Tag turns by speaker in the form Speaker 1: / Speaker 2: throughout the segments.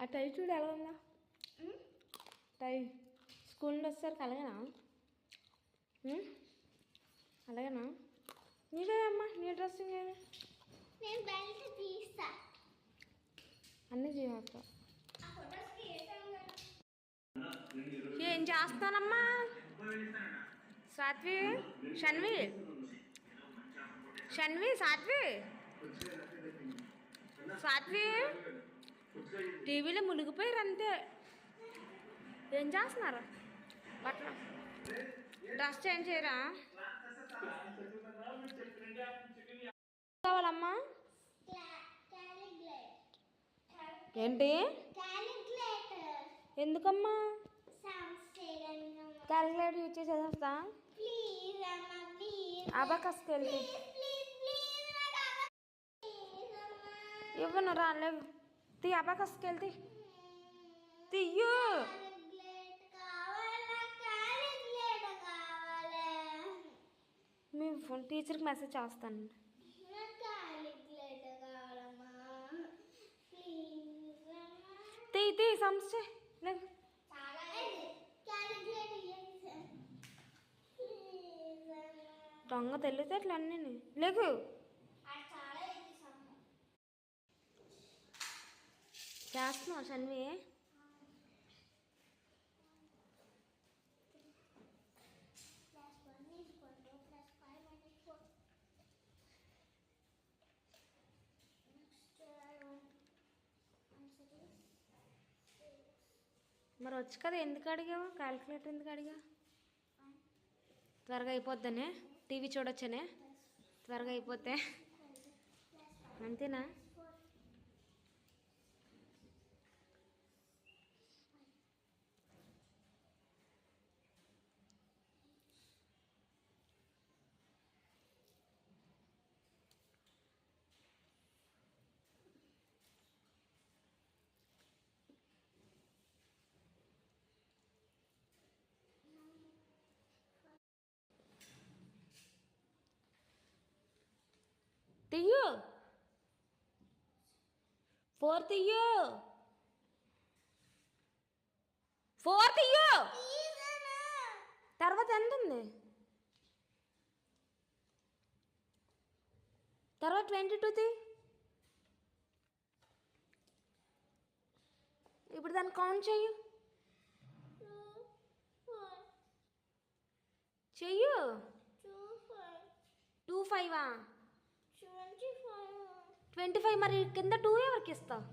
Speaker 1: ఆ టై చూడు ఎలా ఉందా? టై. స్కూల్ నుండి వచ్చేసరికి అలాగేనా? అలాగేనా నీదే అమ్మా నీ డ్రెస్సింగ్ ఏది
Speaker 2: నేను బయట తీస్తా.
Speaker 1: అన్నీ
Speaker 2: కదా.
Speaker 1: ఏం చేస్తానమ్మా? సాత్వి షన్వి? షన్వి సాత్వి? సాత్వి? టీవీలో మునిగిపోయారు అంతే. ఏం చేస్తున్నారు? బట్టలు. డ్రెస్ చేంజ్ చేయరా? కావాలమ్మా? ఏంటి? ఎందుకమ్మా? క్యాలిక్యులేటర్ యూజ్ చేసేస్తా. అబాకస్కి వెళ్ళి ఇవ్వను రాలేవు తీ అబాకస్కి వెళ్తే తీయు మీ ఫోన్ టీచర్కి మెసేజ్ చేస్తాను. తీ తీ సంస్థ లేదు దొంగ తెలివితేటలు అన్నీ లేకు
Speaker 2: అది చాలా ఇచ్చేసాము
Speaker 1: చేస్తున్నావు Shanvi
Speaker 2: plus one is equal to plus five minus four next చేస్తున్నావు షన్వి
Speaker 1: మరి వచ్చి కదా ఎందుకు అడిగావు? క్యాలిక్యులేటర్ ఎందుకు అడిగా? త్వరగా అయిపోద్దనే. టీవీ చూడొచ్చనే. త్వరగా అయిపోతే. అంతేనా? తీయు ఫోర్ తీయు ఫోర్ తీయు తర్వాత ఎంత ఉంది? తర్వాత ట్వంటీ టూ తీ ఇప్పుడు దాన్ని కౌంట్ చెయ్యు. చెయ్యు.
Speaker 2: టూ
Speaker 1: ఫైవ్
Speaker 2: ట్వంటీ ఫైవ్
Speaker 1: మరి కింద టూ ఎవరికి ఇస్తావు?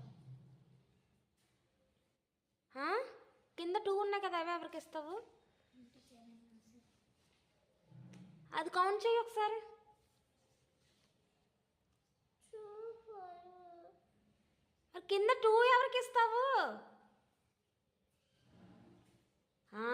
Speaker 1: కింద టూ ఉన్నాయి కదా అవి ఎవరికి ఇస్తావు? అది కౌంట్ చెయ్యి ఒకసారి. మరి కింద టూ ఎవరికి ఇస్తావు? ఆ?